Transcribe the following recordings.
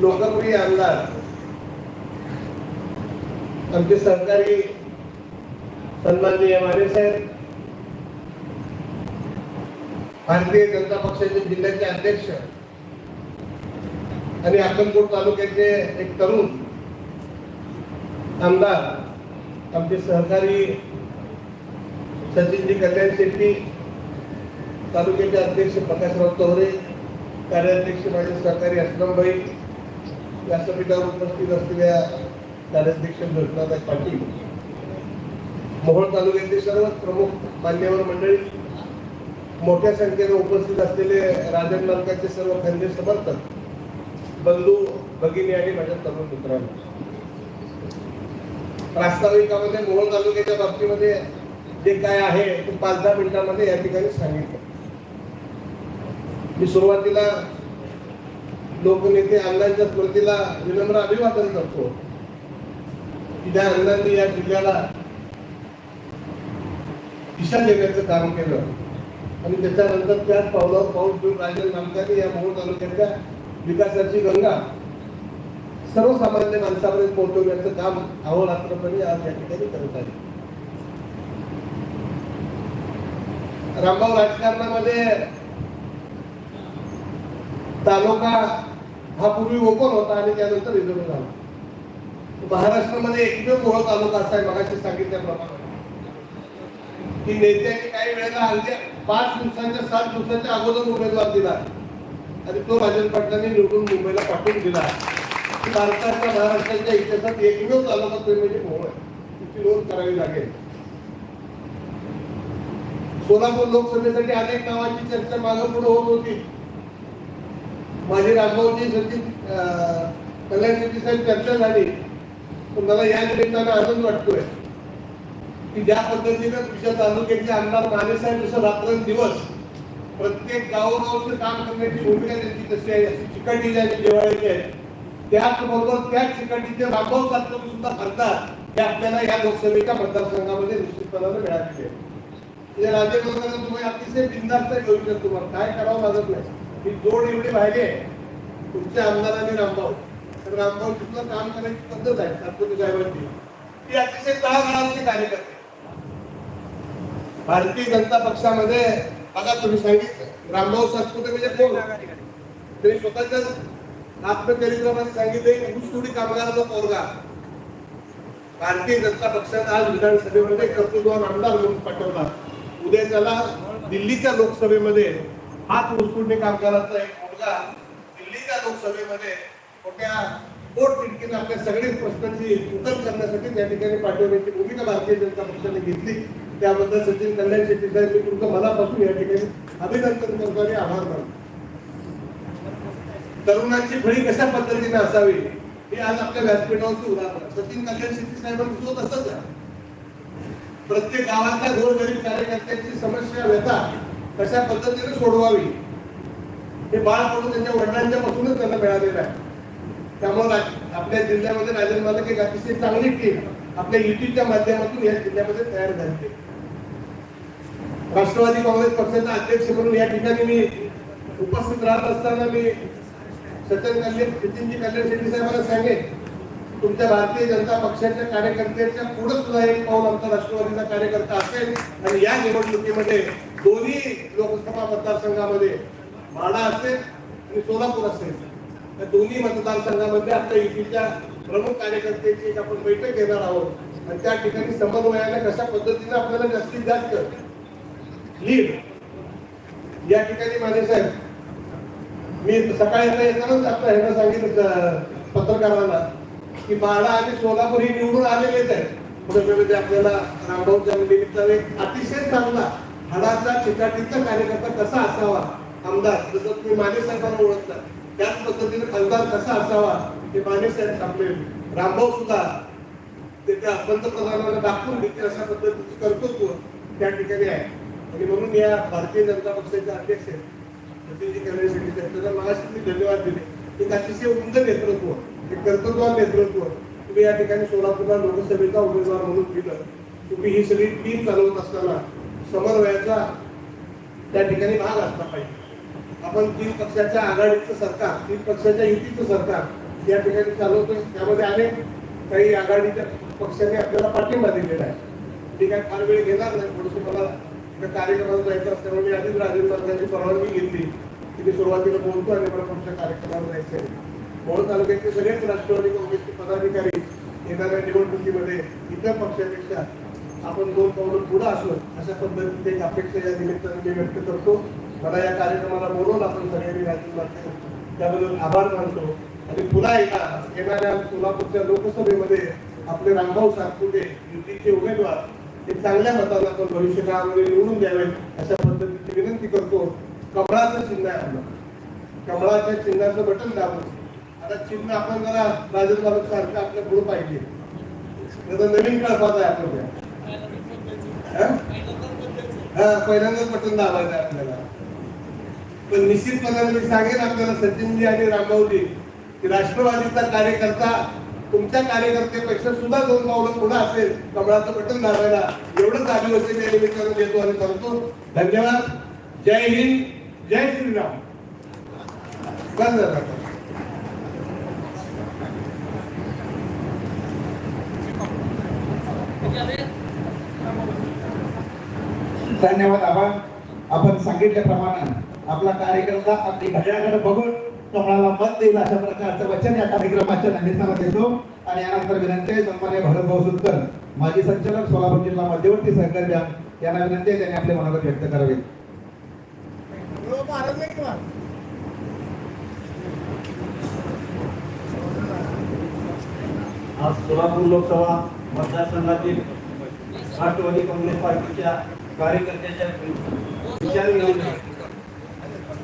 लोकप्रिय आमदार आमचे सहकारी सन्माननीय माने साहेब भारतीय जनता पक्षाचे जिल्ह्याचे अध्यक्ष आणि अक्कलकोट तालुक्याचे एक तरुण आमदार आमचे सहकारी सचिनजी कल्याण शेट्टी तालुक्याचे अध्यक्ष प्रकाशराव चौरे कार्याध्यक्ष माझे सहकारी असलमभाई व्यासपीठावर उपस्थित असलेल्या कार्याध्यक्ष घोषणाताई पाटील मोहोळ तालुक्यातील सर्व प्रमुख मान्यवर मंडळी मोठ्या संख्येने उपस्थित असलेले राजन मालकाचे सर्व खंदे समर्थक बंधू भगिनी आणि माझ्या तरुण मित्रांनो. प्रास्ताविकामध्ये मोहोळ तालुक्याच्या बाबतीमध्ये जे काय आहे ते पाच दहा मिनिटांमध्ये या ठिकाणी सांगितलं. मी सुरुवातीला लोकनेते अण्णांच्या स्मृतीला विनम्र अभिवादन करतो. की त्या अण्णांनी या जिल्ह्याला दिशा देण्याचं काम केलं. आणि त्याच्यानंतर त्याच पावलावर पाऊस घेऊन राजन नामकाने या मोहोळ तालुक्याच्या विकासाची गंगा सर्वसामान्य माणसापर्यंत पोहोचवण्याचं काम अहोरात्रपणे आज या ठिकाणी करत आहे. रामभाऊ राजकारणामध्ये तालुका हा पूर्वी ओपन होता आणि त्यानंतर रिझर्व झाला महाराष्ट्रामध्ये एकमेव मोहोळ तालुका असा आहे मगाशी सांगितल्याप्रमाणे की नेत्यांनी काही वेळेला अगदी पाच दिवसांच्या सात दिवसांच्या अगोदर उमेदवार दिला. आणि तो राजन पाटलांनी निवडून मुंबईला पाठवून दिला. भारताच्या महाराष्ट्राच्या इतिहासात एकमेव तालुका तो म्हणजे मोहोळ आहे. तिची नोंद करावी लागेल. सोलापूर लोकसभेसाठी अनेक नावाची चर्चा मागे पुढे होत होती. माझी रामभाऊजी सचिव अं, कल्याण साहेब चर्चा झाली. पण मला या निमित्तानं आनंद वाटतोय की ज्या पद्धतीने तुमच्या तालुक्याचे आमदार मानेसाहेब जसं रात्रंदिवस प्रत्येक गावोगावचं काम करण्याची भूमिका त्यांची तशी आहे अशी चिकाटी आणि जेवायची आहे. त्याचबरोबर त्याच चिकाटीचे रामभाऊ सातपुते सुद्धा खासदार हे आपल्याला या लोकसभेच्या मतदारसंघामध्ये निश्चितपणाने मिळाले आहेत म्हणजे राजे तुम्ही अतिशय बिंदास्त घेऊ शकतो तुम्हाला काय करावं लागत नाही. ही जोड एवढी बाहेर आहे तुमच्या आमदारांनी रामभाऊ? तर रामभाऊ तिथलं काम करायची पद्धत आहे? सातपुते साहेबांची. ती अतिशय तळागाळातले कार्यकर्ते. भारतीय जनता पक्षामध्ये बघा तुम्ही सांगितलं रामभाऊ सातपुते म्हणजे कोण? त्यांनी स्वतःच्या आत्मचरित्रामध्ये सांगितले ऊसतोडी कामगाराचा पोरगा. भारतीय जनता पक्षात आज विधानसभेमध्ये कर्तृत्व आमदार म्हणून पाठवला उद्या त्याला दिल्लीच्या लोकसभेमध्ये हाच ऊसतोडणी कामगारांचा एक मुलगा दिल्लीच्या लोकसभेमध्ये मोठ्या पोट तिडकीने आपल्या सगळेच प्रश्नांची उत्तर करण्यासाठी त्या ठिकाणी पाठवण्याची भूमिका भारतीय जनता पक्षाने घेतली. त्याबद्दल सचिन कल्याण शेट्टी साहेब मी तुमचं मनापासून या ठिकाणी अभिनंदन करतो आणि आभार मानतो. तरुणांची फळी कशा पद्धतीने असावी? हे आज आपल्या व्यासपीठावरची उदाहरण सचिन कल्याण शेट्टी साहेबांचं सुद्धा तसंच आहे. प्रत्येक गावातल्या गोरगरीब कार्यकर्त्यांची समस्या व्यथा कशा पद्धतीने सोडवावी? हे बाळ म्हणून त्यांच्या वडिलांच्या पासूनच त्यांना मिळालेलं आहे. त्यामुळे आपल्या जिल्ह्यामध्ये राजन मालक एक अतिशय चांगली टीम आपल्या युतीच्या माध्यमातून या जिल्ह्यामध्ये तयार झाली राष्ट्रवादी काँग्रेस पक्षाचा अध्यक्ष म्हणून या ठिकाणी मी उपस्थित राहत असताना मी सचिन कल्याण नितीनजी कल्याण शेट्टी साहेबांना सांगेन तुमच्या भारतीय जनता पक्षाच्या कार्यकर्त्यांच्या पुढे सुद्धा एक पाऊल आमचा राष्ट्रवादीचा कार्यकर्ता असेल आणि या निवडणुकीमध्ये दोन्ही लोकसभा मतदारसंघामध्ये माडा असेल आणि सोलापूर असेल. या दोन्ही मतदारसंघामध्ये आपल्या युतीच्या प्रमुख कार्यकर्त्यांची एक आपण बैठक घेणार आहोत. आणि त्या ठिकाणी समन्वयाने कशा पद्धतीने आपल्याला जास्तीत जास्त लीड या ठिकाणी माझे साहेब मी सकाळी येतानाच आता ह्यानं सांगितलं पत्रकारांना की बाळा आणि सोलापूर ही निवडून आलेलेच आहेत. पुण्यामध्ये आपल्याला रामभाऊच्या निमित्ताने एक अतिशय चांगला हाडाचा चिकाटीचा कार्यकर्ता कसा असावा? आमदार जसं तुम्ही माने साहेबांना ओळखता त्याच पद्धतीने खासदार कसा असावा ते माने साहेब थांबले रामभाऊ सुद्धा ते त्या पंतप्रधानांना दाखवून देते अशा पद्धतीचं कर्तृत्व त्या ठिकाणी आहे. आणि म्हणून या भारतीय जनता पक्षाचे अध्यक्ष आहेत. सचिनजी कल्याण शेट्टी साहेब त्यांना मगाशी मी धन्यवाद दिले. एक अतिशय उमद नेतृत्व एक कर्तृत्वान नेतृत्व तुम्ही या ठिकाणी सोलापूरला लोकसभेचा उमेदवार म्हणून दिलं. तुम्ही ही सगळी टीम चालवत असताना समन्वयाचा त्या ठिकाणी भाग असला पाहिजे. आपण तीन पक्षाच्या आघाडीचं सरकार तीन पक्षाच्या युतीचं सरकार या ठिकाणी चालवतोय. त्यामध्ये अनेक काही आघाडीच्या पक्षांनी आपल्याला पाठिंबा दिलेला आहे. ठीक आहे फार वेळ घेणार नाही थोडंसं मला एका कार्यक्रमाला जायचं असल्यामुळे मी आधीच राजेंद्र महाराजांची परवानगी घेतली. की मी सुरुवातीला बोलतो आणि मला पुढच्या कार्यक्रमाला जायचं आहे मोहोळ तालुक्याचे सगळेच राष्ट्रवादी काँग्रेसचे पदाधिकारी येणाऱ्या निवडणुकीमध्ये इतर पक्षापेक्षा आपण दोन पावलं पुढं असू अशा पद्धतीची एक अपेक्षा या निमित्ताने मी व्यक्त करतो. मला या कार्यक्रमाला बोलवून आपण सगळ्यांनी राजीव मागतो त्याबद्दल आभार मानतो. आणि पुन्हा एकदा येणाऱ्या सोलापूरच्या लोकसभेमध्ये आपले रामभाऊ सातपुते युतीचे उमेदवार हे चांगल्या मतांना आपण भविष्यकाळामध्ये निवडून द्यावेत अशा पद्धतीची विनंती करतो. कमळाचं चिन्ह आहे आपलं. कमळाच्या चिन्हाचं बटन दाबून. आता चिन्ह आपण जरा राजन सारखं आपल्या पुढे पाहिजे. नाही तर नवीन कळपात आहे आपलं हा? हा पहिल्यांदाच बटन दाबायचं आपल्याला पण निश्चितपणे मी सांगेन आपल्याला सचिनजी आणि रामभाऊजी की राष्ट्रवादीचा कार्यकर्ता तुमच्या कार्यकर्त्यापेक्षा सुद्धा दोन पावलं पुढे असेल कमळाचं बटन दाबायला एवढंच आदिवासी या निमित्तानं देतो आणि करतो धन्यवाद जय हिंद जय श्रीराम बंद झालं. धन्यवाद आबा. आपण सांगितल्याप्रमाणे आपला कार्यकर्ता आपली घड्याकडे बघून कमळाला मत देईल अशा प्रकारचं वचन या कार्यक्रमाच्या निमित्तानं देतो. आणि यानंतर विनंती आहे सन्मान्य भरतभाऊ सुतकर माजी संचालक सोलापूर जिल्हा मध्यवर्ती सहकारी बँक यांना विनंती आहे त्यांनी आपले मनोगत व्यक्त करावे. आज सोलापूर लोकसभा मतदारसंघातील राष्ट्रवादी काँग्रेस पार्टीच्या कार्यकर्त्याच्या विचार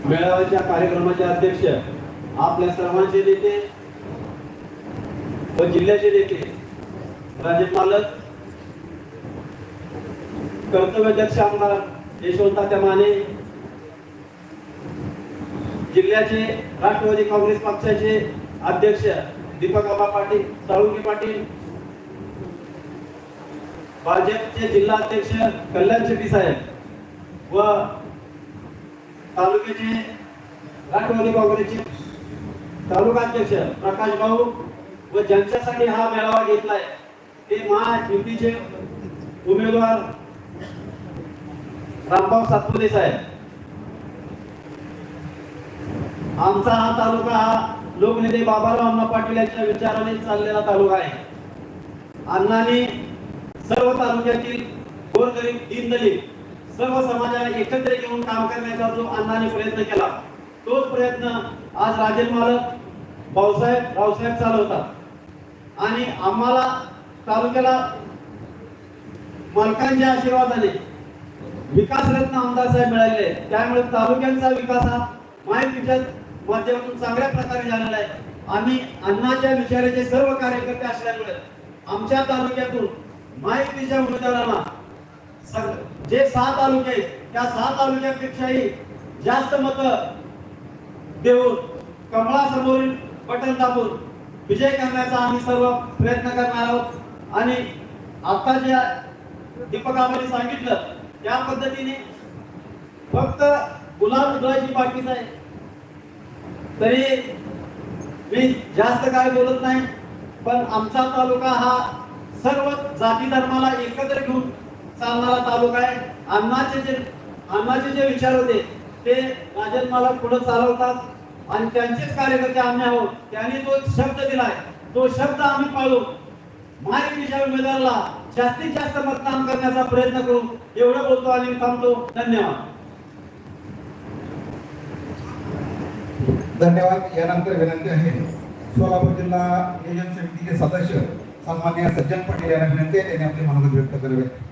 मेळाव्याच्या कार्यक्रमाचे अध्यक्ष आपल्या सर्वांचे नेते व जिल्ह्याचे नेते राज्यपालक कर्तव्याध्यक्ष आमदार यशवंत माने जिल्ह्याचे राष्ट्रवादी काँग्रेस पक्षाचे अध्यक्ष दीपक आबा पाटील साळुंके पाटील भाजपचे जिल्हा अध्यक्ष कल्याण शेट्टी साहेब व तालुक्याचे राष्ट्रवादी काँग्रेसचे तालुका अध्यक्ष प्रकाश भाऊ व ज्यांच्यासाठी हा मेळावा घेतलाय ते महायुतीचे उमेदवार रामभाऊ सातपुते साहेब. आमचा हा तालुका हा लोकनेते बाबाराव अण्णा पाटील यांच्या विचाराने चाललेला तालुका आहे. अण्णांनी सर्व तालुक्यातील गोरगरीब दीनदलित सर्व समाजाला एकत्र घेऊन काम करण्याचा जो अण्णाने प्रयत्न केला तोच प्रयत्न आज राजन मालक भाऊसाहेब रावसाहेब चालवतात. आणि आम्हाला तालुक्याला मालकांच्या आशीर्वादाने विकास रत्न आमदार साहेब मिळाले त्यामुळे तालुक्यांचा विकास हा माहितीच्या माध्यमातून चांगल्या प्रकारे झालेला आहे. आम्ही अण्णाच्या विचाराचे सर्व कार्यकर्ते असल्यामुळे आमच्या तालुक्यातून माहितीच्या उमेदवारांना जे सहा तालुके आहेत त्या सहा तालुक्यापेक्षाही जास्त मत देऊन कमळासमोरील बटन दाबून विजय करण्याचा आम्ही सर्व प्रयत्न करणार आहोत. आणि आता जे दीपकाबांनी सांगितलं त्या पद्धतीने फक्त गुलाब उधळायची बाकीच आहे. तरी मी जास्त काय बोलत नाही पण आमचा तालुका हा सर्व जाती धर्माला एकत्र घेऊन चालणारा तालुका आहे. अण्णाचे जे अण्णाचे जे विचार होते ते राजन्माला पुढे चालवतात. आणि त्यांचेच कार्यकर्ते आम्ही आहोत. त्यांनी जो शब्द दिलाय तो शब्द आम्ही पाळू महायुतीच्या उमेदवाराला जास्तीत जास्त मतदान करण्याचा प्रयत्न करू एवढं बोलतो आणि थांबतो. धन्यवाद. धन्यवाद. यानंतर विनंती आहे सोलापूर जिल्हा नियोजन समितीचे सदस्य सन्मान्य सज्जन पटेल यांना विनंती आहे त्यांनी आपले मनोगत व्यक्त करावे